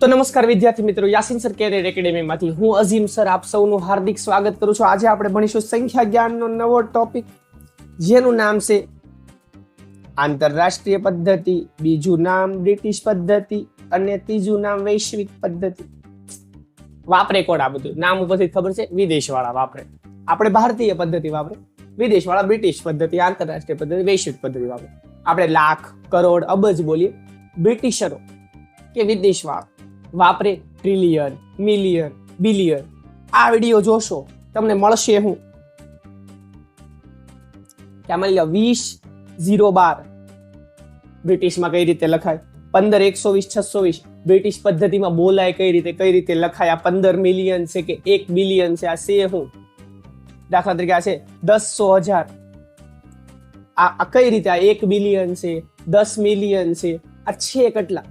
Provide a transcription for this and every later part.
તો નમસ્કાર વિદ્યાર્થી મિત્રો, યાસીન સર કેરિયર એકેડેમીમાંથી હું અઝીમ સર, આપ સૌનું હાર્દિક સ્વાગત કરું છું. આજે આપણે ભણીશું સંખ્યા જ્ઞાનનો નવો ટોપિક જેનું નામ છે આંતરરાષ્ટ્રીય પદ્ધતિ, બીજું નામ બ્રિટિશ પદ્ધતિ, અને ત્રીજું નામ વૈશ્વિક પદ્ધતિ. વાપરે કોણ આ બધું? નામ ઉપરથી ખબર છે, વિદેશવાળા વાપરે. આપણે ભારતીય પદ્ધતિ વાપરે, વિદેશવાળા બ્રિટિશ પદ્ધતિ, આંતરરાષ્ટ્રીય પદ્ધતિ, વૈશ્વિક પદ્ધતિ વાપરે. આપણે લાખ, કરોડ, અબજ બોલીએ, બ્રિટિશરો કે વિદેશ વાળા વાપરે ટ્રિલિયન મિલિયન બિલિયન આ વીડિયો જોશો, તમને મળશે હું. ત્યાં લ્યો વીસ, ઝીરો બાર. બ્રિટિશમાં કઈ રીતે લખાય? પંદર, એકસો વીસ, છસો વીસ. બ્રિટિશ પદ્ધતિમાં બોલાય કઈ રીતે? કઈ રીતે લખાય? આ પંદર મિલિયન છે કે એક બિલિયન છે? આ છે હું? દાખલા તરીકે આ છે દસસો હજાર. આ કઈ રીતે? આ એક બિલિયન છે, દસ મિલિયન છે. આ છે કેટલા?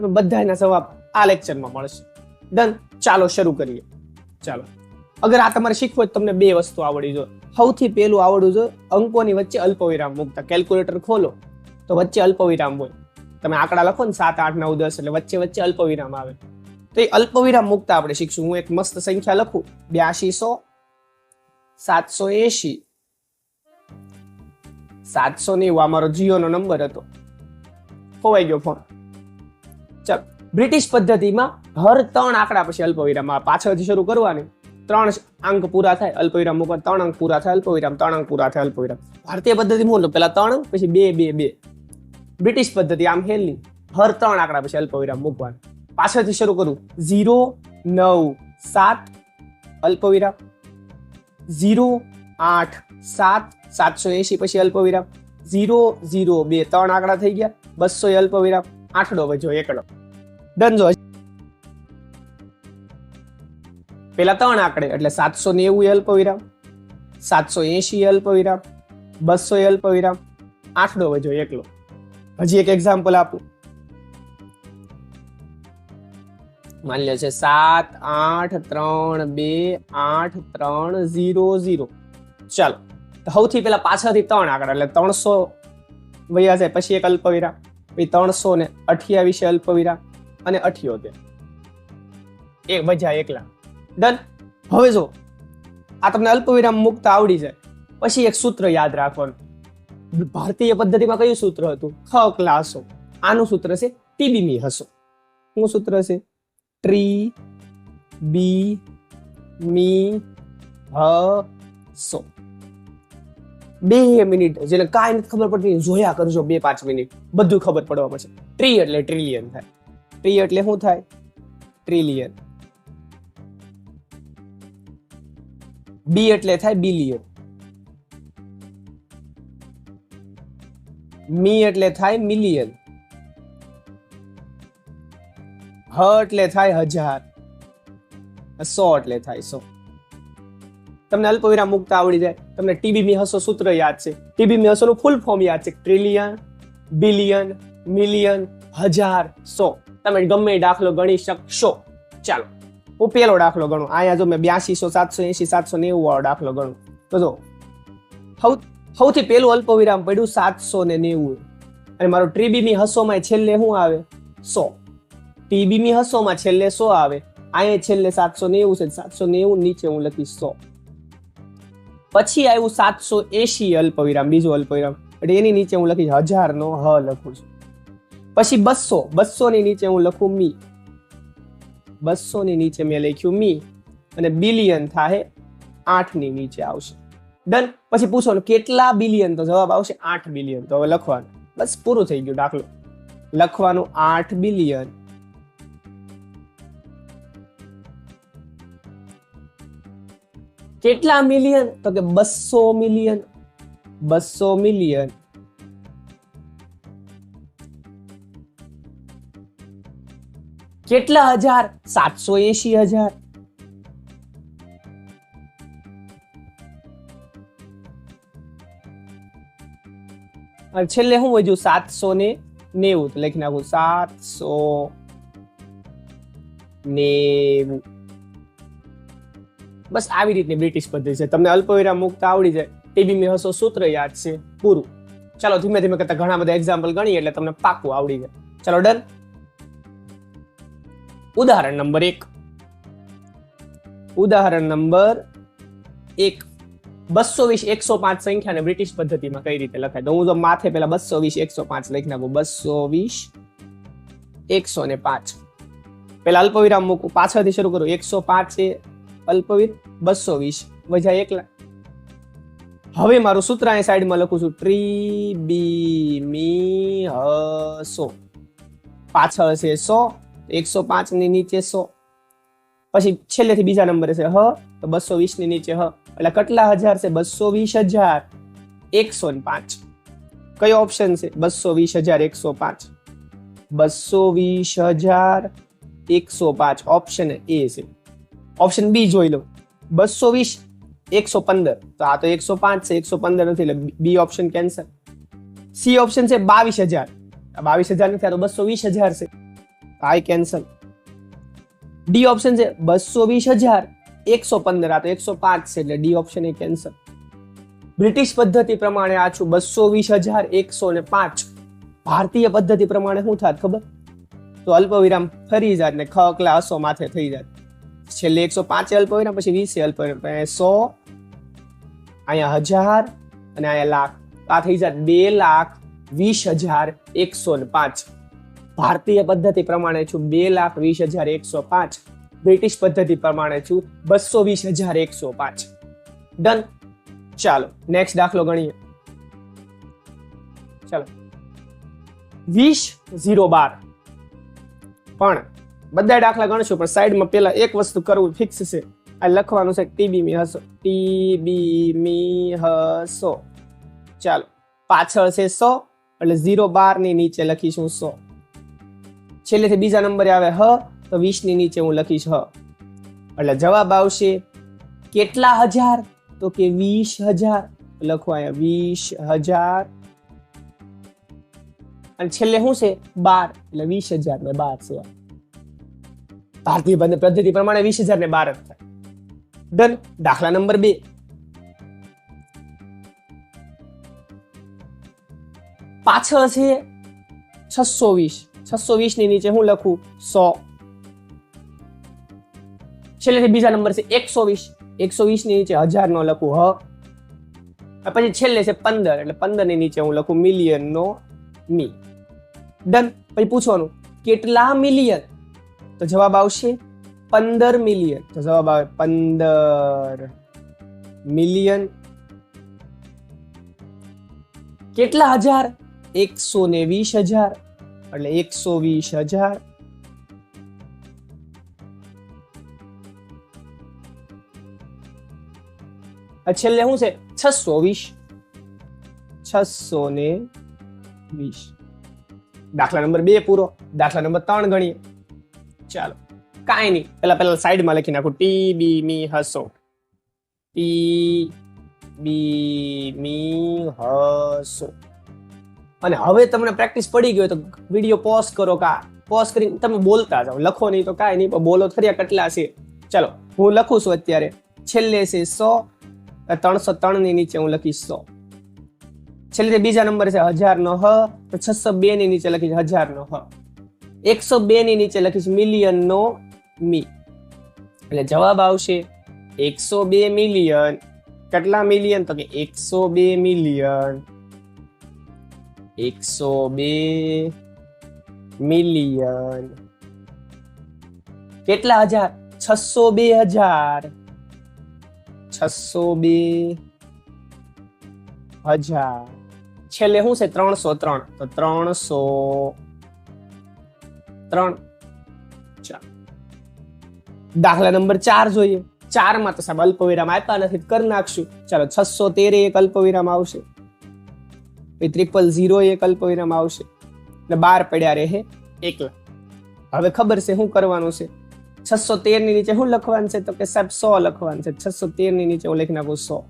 બધાના જવાબ આ લેક્ચરમાં મળશે. ડન ચાલો, શરૂ કરીએ. ચાલો. અગર આ તમારે શીખવું હોય તમને બે વસ્તુ આવડવી જોઈએ. સૌથી પહેલું આવડવું જોઈએ, અંકોની વચ્ચે અલ્પવિરામ મૂકતા. કેલ્ક્યુલેટર ખોલો. તો વચ્ચે અલ્પવિરામ હોય. તમે આંકડા લખો ને સાત, આઠ, નવ, દસ એટલે વચ્ચે વચ્ચે અલ્પવિરામ આવે. તો એ અલ્પવિરામ મૂકતા આપણે શીખશું. હું એક મસ્ત સંખ્યા લખું. બ્યાસી સો સાતસો એસી સાતસો આ મારો જીઓનો નંબર હતો. ખોવાઈ ગયો ફોન બ્રિટિશ પદ્ધતિમાં હર ત્રણ આંકડા પછી અલ્પવિરામ પાછળથી શરૂ કરવાની. ત્રણ અંક પૂરા થાય, અલ્પવિરામ મૂકવા ત્રણ અંક પૂરા થાય, અલ્પવિરામ. ત્રણ અંક પૂરા થાય, અલ્પવિરામ. ભારતીય પદ્ધતિ હું પેલા ત્રણ અંક પછી બે બે બે. બ્રિટિશ પદ્ધતિ, આમ હેલની હર ત્રણ આંકડા પછી અલ્પવિરામ મૂકવાનું. પાછળથી શરૂ કરું. ઝીરો, નવ, સાત, અલ્પવિરામ. ઝીરો, આઠ, સાત, સાતસો એસી પછી અલ્પવિરામ. ઝીરો ઝીરો, બે. ત્રણ આંકડા થઈ ગયા. બસો અલ્પવિરામ. આઠડો વજો એકડો. ડન જો. પેલા ત્રણ આંકડે, એટલે સાતસો નેવું અલ્પવિરામ સાતસો એસી અલ્પવિરામ બસો અલ્પવિરામ આઠડો વજો એકલો. હજી એક એક્ઝામ્પલ આપું. માની લે છે સાત, આઠ, ત્રણ, બે, આઠ, ત્રણ, ઝીરો ઝીરો. ચાલો. સૌથી પેલા પાછળથી ત્રણ આંકડા, એટલે ત્રણસો વયા જાય, પછી એક અલ્પવિરામ પછી ત્રણસો ને અઠ્યાવીસ અલ્પવિરામ અને અઠ્યોતેર. એક વજા એકલા. ડન હવે જો આ તમને અલ્પવિરામ મુક્ત આવડી જાય. પછી એક સૂત્ર યાદ રાખવાનું. ભારતીય પદ્ધતિમાં કયું સૂત્ર હતું? ખ ક્લાસો. આનું સૂત્ર છે ટીબીમી હસો. શું સૂત્ર છે? ટ્રી બી મી હ સો બે મિનિટ. જેને કાંઈ નથી ખબર પડતી જોયા કરજો બે પાંચ મિનિટ. બધું ખબર પડવા પડશે ટ્રી એટલે ટ્રિલિયન થાય. ટ્રી એટલે શું થાય? ટ્રિલિયન બી એટલે થાય બિલિયન મી એટલે થાય મિલિયન હ એટલે થાય હજાર. સો એટલે થાય સો. તમને અલ્પવિરામ મુક્ત આવડી જાય. તમને ટીબીમી હસો સૂત્ર યાદ છે. ટીબીમી હસો નું ફૂલ ફોર્મ યાદ છે. ટ્રિલિયન બિલિયન મિલિયન હજાર, સો. તમે ગમે દાખલો ગણી શકશો. ચાલો, હું પેલો દાખલો ગણું. અહીંયા જો મેં બ્યાસીસો સાતસો એસી સાતસો નેવું વાળો દાખલો ગણું. તો જો સૌથી પેલું અલ્પવિરામ પડ્યું સાતસો ને નેવું. અને મારો ટ્રીબીમી હસોમાં છેલ્લે શું આવે? સો. ટીબીમી હસોમાં છેલ્લે સો આવે. અહીંયા છેલ્લે સાતસો નેવું છે, સાતસો નેવું નીચે હું લખીશ સો. પછી આવ્યું સાતસો એસી અલ્પવિરામ, બીજું અલ્પવિરામ. એટલે એની નીચે હું લખીશ હજાર નો હ લખું છું. પછી બસો બસો ની નીચે હું લખું મી. બસો ની નીચે મેં લખ્યું મી અને બિલિયન થાય આઠની નીચે આવશે. ડન. પછી પૂછો કેટલા બિલિયન? તો જવાબ આવશે આઠ બિલિયન. તો હવે લખવાનું. બસ પૂરું થઈ ગયું દાખલો. લખવાનું આઠ બિલિયન. કેટલા મિલિયન? તો કે બસો મિલિયન. બસો મિલિયન. કેટલા હજાર? સાતસો એસી હજાર. છેલ્લે શું વધ્યું સાતસો ને નેવું. તો લખી નાખું. સાતસો નેવું. બસ આવી રીતની બ્રિટિશ પદ્ધતિ છે. તમને અલ્પવિરામ મુક્ત આવડી જાય ટીબી મેં હસો સૂત્ર યાદ છે. પૂરું. ચાલો ધીમે ધીમે કરતા ઘણા બધા એક્ઝામ્પલ ગણીએ એટલે તમને પાકું આવડી જાય. ચાલો ડન ઉદાહરણ નંબર એક. ઉદાહરણ નંબર એક. બસો વીસ એકસો પાંચ સંખ્યાને બ્રિટિશ પદ્ધતિમાં કઈ રીતે લખાય? તો હું તો માથે પેલા બસો વીસ એકસો પાંચ લખી નાખું. બસો વીસ એકસો ને પાંચ. પેલા અલ્પવિરામ મૂકું. પાછળથી શરૂ કરું. એકસો પાંચ છે અલ્પવિર બસો વીસ વજા એકલા હવે મારું સૂત્ર અહીં સાઈડમાં લખું છું. ટ્રી બી મી હ સો પાછળ છે સો. એકસો પાંચની નીચે સો. પછી છેલ્લેથી બીજા નંબરે છે હ, તો બસો વીસની નીચે હ. એટલે કેટલા હજાર છે? બસો વીસ હજાર. એકસો ને પાંચ. કયો ઓપ્શન છે? બસો વીસ હજાર એકસો પાંચ. બસો વીસ હજાર એકસો પાંચ. ઓપ્શન એ છે. ઓપ્શન બી જોઈ લો. બસો વીસ એકસો પંદર. તો આ તો એકસો પાંચ છે. એકસો પંદર નથી, એટલે B option cancel C option છે બાવીસ હજાર. બાવીસ હજાર નથી, આ તો બસો વીસ હજાર છે. આઈ કેન્સલ ડી ઓપ્શન છે બસો વીસ હજાર, એકસો પંદર, આ તો એકસો પાંચ છે એટલે D option A cancel British પદ્ધતિ પ્રમાણે આ છું બસો વીસ હજાર, એકસો ને પાંચ. ભારતીય પદ્ધતિ પ્રમાણે શું થાત ખબર? તો અલ્પવિરામ ફરી જાત ને ખકલા અસો માથે થઈ જાત. છેલ્લે એકસો પાંચ અલ્પવિરામ, પછી વીસ અલ્પ વિરામ સો, અહીંયા હજાર અને અહીંયા લાખ. આ થઈ જાત બે લાખ વીસ હજાર, એકસો ને પાંચ. ભારતીય પદ્ધતિ પ્રમાણે છું બે લાખ વીસ હજાર એકસો પાંચ. બ્રિટિશ પદ્ધતિ પ્રમાણે છું બસો વીસ હજાર એકસો પાંચ. ડન ચાલો નેક્સ્ટ દાખલો ગણીએ. ચાલો. વીસ ઝીરો બાર. પણ બધા દાખલા ગણશું, પણ સાઈડમાં પેલા એક વસ્તુ કરવું ફિક્સ છે. આ લખવાનું છે ટીબી મી હસો. ટીબી મી હસો. ચાલો, પાછળ છે સો, એટલે ઝીરો બારની નીચે લખીશું સો. છેલ્લેથી બીજા નંબરે આવે હ, તો વીસની નીચે હું લખીશ હ. એટલે જવાબ આવશે કેટલા હજાર? તો કે વીસ હજાર. લખો અહીંયા વીસ હજાર. અને છેલ્લે શું છે? બાર. એટલે વીસ હજાર ને બાર છે. ભારતીય પદ્ધ- પદ્ધતિ પ્રમાણે વીસ હજાર ને બાર જ થાય. ડન દાખલા નંબર બે. પાછળ છે છસો વીસ. છસો વીસની નીચે હું લખું સો. છેલ્લેથી બીજા નંબર છે એકસો વીસ. એકસો વીસની નીચે હજારનો લખું હ. પછી છેલ્લે છે પંદર. એટલે પંદરની નીચે હું લખું મિલિયન નો મી. ડન પછી પૂછવાનું, કેટલા મિલિયન? તો જવાબ આવશે પંદર મિલિયન. તો જવાબ આવે પંદર મિલિયન. કેટલા હજાર? એકસો ને વીસ હજાર. એટલે એકસો વીસ હજાર. છેલ્લે શું છે? છસો વીસ. છસો ને વીસ. દાખલા નંબર બે પૂરો. દાખલા નંબર ત્રણ ગણીએ. ચાલો. કાંઈ નહીં. પેલા પેલા સાઈડમાં લખી નાખું. ટી બી મી હસો. ટી બી મી હસો. અને હવે તમને પ્રેક્ટિસ પડી ગઈ હોય તો વીડિયો પોઝ કરો કા પોઝ કરીને તમે બોલતા જાઓ. લખો નહીં તો કાંઈ નહીં, પણ બોલો ખરી કેટલા છે. ચાલો, હું લખું છું અત્યારે. છેલ્લે છે સો ત્રણસો ત્રણની નીચે હું લખીશ સો. છેલ્લે બીજા નંબર છે, હજાર નો હ, તો છસો બે ની નીચે લખીશ હજાર નો હ. એકસો બે ની નીચે લખીશ મિલિયન નો મી. એટલે જવાબ આવશે એકસો બે મિલિયન કેટલા મિલિયન તો કે એકસો બે મિલિયન એકસો બે મિલિયન. કેટલા હજાર? છસો બે હજાર. છસો બે હજાર. છેલ્લે શું છે? ત્રણસો ત્રણ. તો ત્રણસો ત્રણ. ચાર. દાખલા નંબર ચાર જોઈએ. ચારમાં તો સાહેબ અલ્પવિરામ આપ્યા નથી. કરી નાખશું. ચાલો, છસો તેરે એક અલ્પવિરામ આવશે. પછી ત્રિપલ ઝીરો એક અલ્પવિરામ આવશે. એટલે બાર પડ્યા રહે એકલા. હવે ખબર છે શું કરવાનું છે? છસો તેરની નીચે શું લખવાનું છે? તો કે સાહેબ સો લખવાનું છે. છસો તેરની નીચે હું લખી નાખું સો.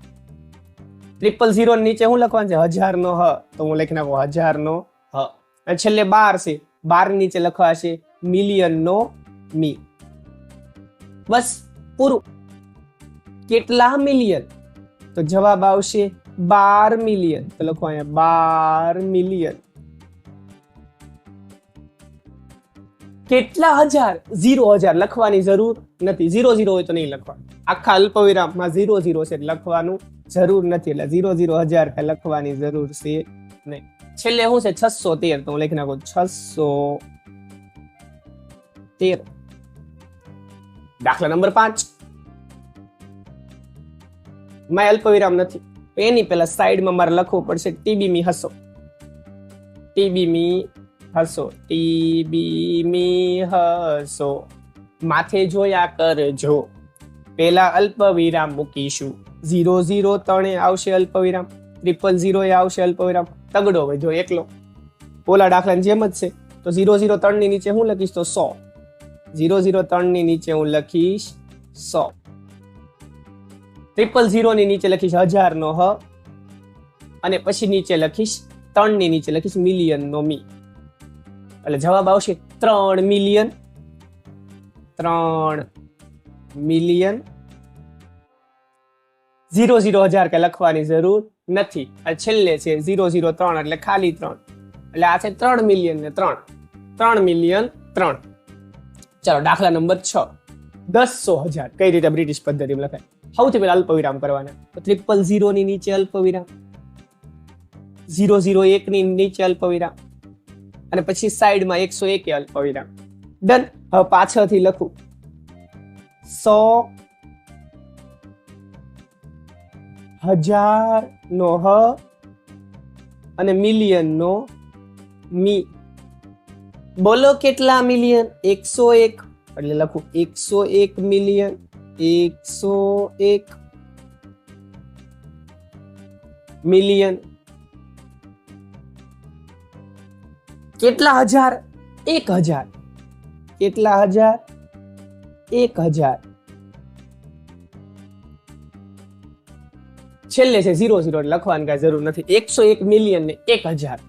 ટ્રિપલ ઝીરો નીચે શું લખવાનું છે? હજાર નો હ. તો હું લખી નાખું હજાર નો હ. અને છેલ્લે બાર છે. બાર નીચે લખવાશે મિલિયન નો મી. બસ પૂરું. કેટલા મિલિયન તો જવાબ આવશે બાર મિલિયન તો લખો અહીંયા બાર મિલિયન કેટલા હજાર? ઝીરો હજાર. લખવાની જરૂર નથી. ઝીરો ઝીરો હોય તો નહીં લખવાનું. આખા અલ્પવિરામમાં ઝીરો ઝીરો છે લખવાનું જરૂર નથી. એટલે ઝીરો ઝીરો હજાર લખવાની જરૂર છે નહીં. છેલ્લે શું છે? છસો તેર. તો હું લખી નાખું. છસો તેર. દાખલા નંબર પાંચ. મેં અલ્પવિરામ નથી. એની પહેલા સાઈડમાં મારે લખવું પડશે, ટીબી મી હસો. ટીબી મી હસો, ટીબી મી હસો. માથે જોયા કરજો. પેલા અલ્પવિરામ મૂકીશું. ઝીરો ઝીરો ત્રણે આવશે અલ્પવિરામ ટ્રિપલ ઝીરો એ આવશે અલ્પવિરામ. તગડો હોય જો એકલો. ઓલા દાખલાની જેમ જ છે. તો ઝીરો ઝીરો ત્રણની નીચે હું લખીશ તો સો. ઝીરો ઝીરો ત્રણની નીચે હું લખીશ સો. ટ્રિપલ ઝીરોની નીચે લખીશ હજારનો હ. અને પછી નીચે લખીશ ત્રણની નીચે લખીશ મિલિયનનો મી. એટલે જવાબ આવશે ત્રણ મિલિયન ત્રણ મિલિયન ઝીરો ઝીરો હજાર કે લખવાની જરૂર નથી. આ છેલ્લે છે ઝીરો ઝીરો ત્રણ, એટલે ખાલી ત્રણ. એટલે આ છે ત્રણ મિલિયન ને ત્રણ. ત્રણ મિલિયન ત્રણ. ચાલો, દાખલા નંબર છ. દસો હજાર. કઈ રીતે બ્રિટિશ પદ્ધતિમાં લખાય? સૌથી પહેલા અલ્પવિરામ કરવાના. તો ટ્રિપલ ઝીરો ની નીચે અલ્પવિરામ. ઝીરો ઝીરો એક ની નીચે અલ્પવિરામ. અને પછી સાઈડમાં એકસો એક અલ્પવિરામ. ડન હવે પાછળથી લખું. સો હજાર નો હ અને મિલિયન નો મી. બોલો કેટલા મિલિયન એકસો એક. એટલે લખું, એકસો એક મિલિયન એકસો એક મિલિયન. કેટલા હજાર? એક હજાર. કેટલા હજાર? એક હજાર. છેલ્લે છે ઝીરો ઝીરો લખવાની કાંઈ જરૂર નથી. એકસો એક મિલિયન ને એક હજાર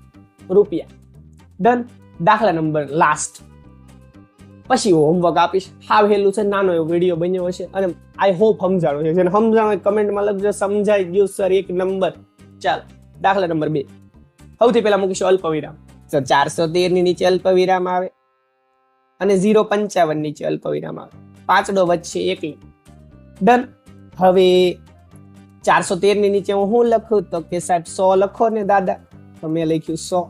રૂપિયા. ડન દાખલા નંબર લાસ્ટ પછી હું હોમવર્ક આપીશ. હા હેલું છે, નાનો એવો વીડિયો બન્યો હશે અને આઈ હોપ સમજાણું છે. જેને સમજાણું કમેન્ટમાં લખજો, સમજાઈ ગયું સર એક નંબર ચાલ, દાખલા નંબર બે. સૌથી પહેલા મૂકીશું અલ્પવિરામ. તો ચારસો તેરની નીચે અલ્પવિરામ આવે અને ઝીરો પંચાવન નીચે અલ્પવિરામ આવે. પાંચડો વચ્ચે એક ડન હવે ચારસો તેરની નીચે હું શું લખું? તો કે સાહેબ, સો લખો ને દાદા. તો મેં લખ્યું સો.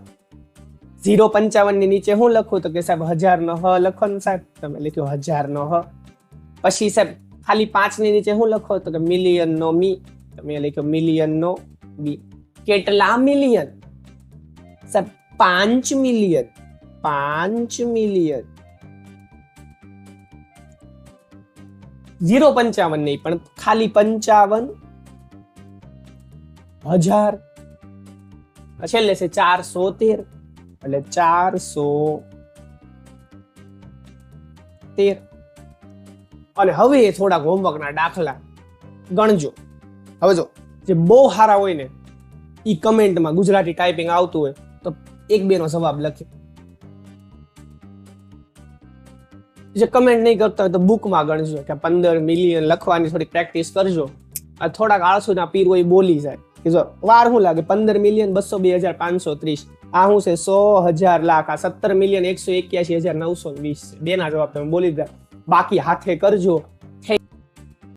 ઝીરો પંચાવનની નીચે હું લખું તો કે સાહેબ હજાર નો હ લખો ને સાહેબ, તમે લખ્યું હજાર નો હ. પછી સાહેબ ખાલી પાંચની નીચે હું લખો તો કે મિલિયન નો મી, તમે લખ્યો મિલિયન નો બી કેટલા મિલિયન સાહેબ પાંચ મિલિયન પાંચ મિલિયન ઝીરો પંચાવન નહીં, પણ ખાલી પંચાવન હજાર. છેલ્લે છે ચારસો તેર. એટલે ચારસો તેર. અને હવે થોડાક હોમવર્કના દાખલા ગણજો. હવે જો, જે બહુ સારા હોય ને એ કમેન્ટમાં ગુજરાતી ટાઈપિંગ આવતું હોય, તો એક બે નો જવાબ લખે. જે કમેન્ટ નહીં કરતા હોય તો બુકમાં ગણજો, કે પંદર મિલિયન લખવાની થોડી પ્રેક્ટિસ કરજો. આ થોડાક આળસુના પીર હોય બોલી જાય. કે જો, વાર શું લાગે, પંદર મિલિયન બસો બે હજાર પાંચસો ત્રીસ. આ શું છે? સો હજાર લાખ, આ સત્તર મિલિયન એકસો એક્યાસી હજાર નવસો વીસ બેના જવાબ તમે બોલી દીધા બાકી હાથે કરજો.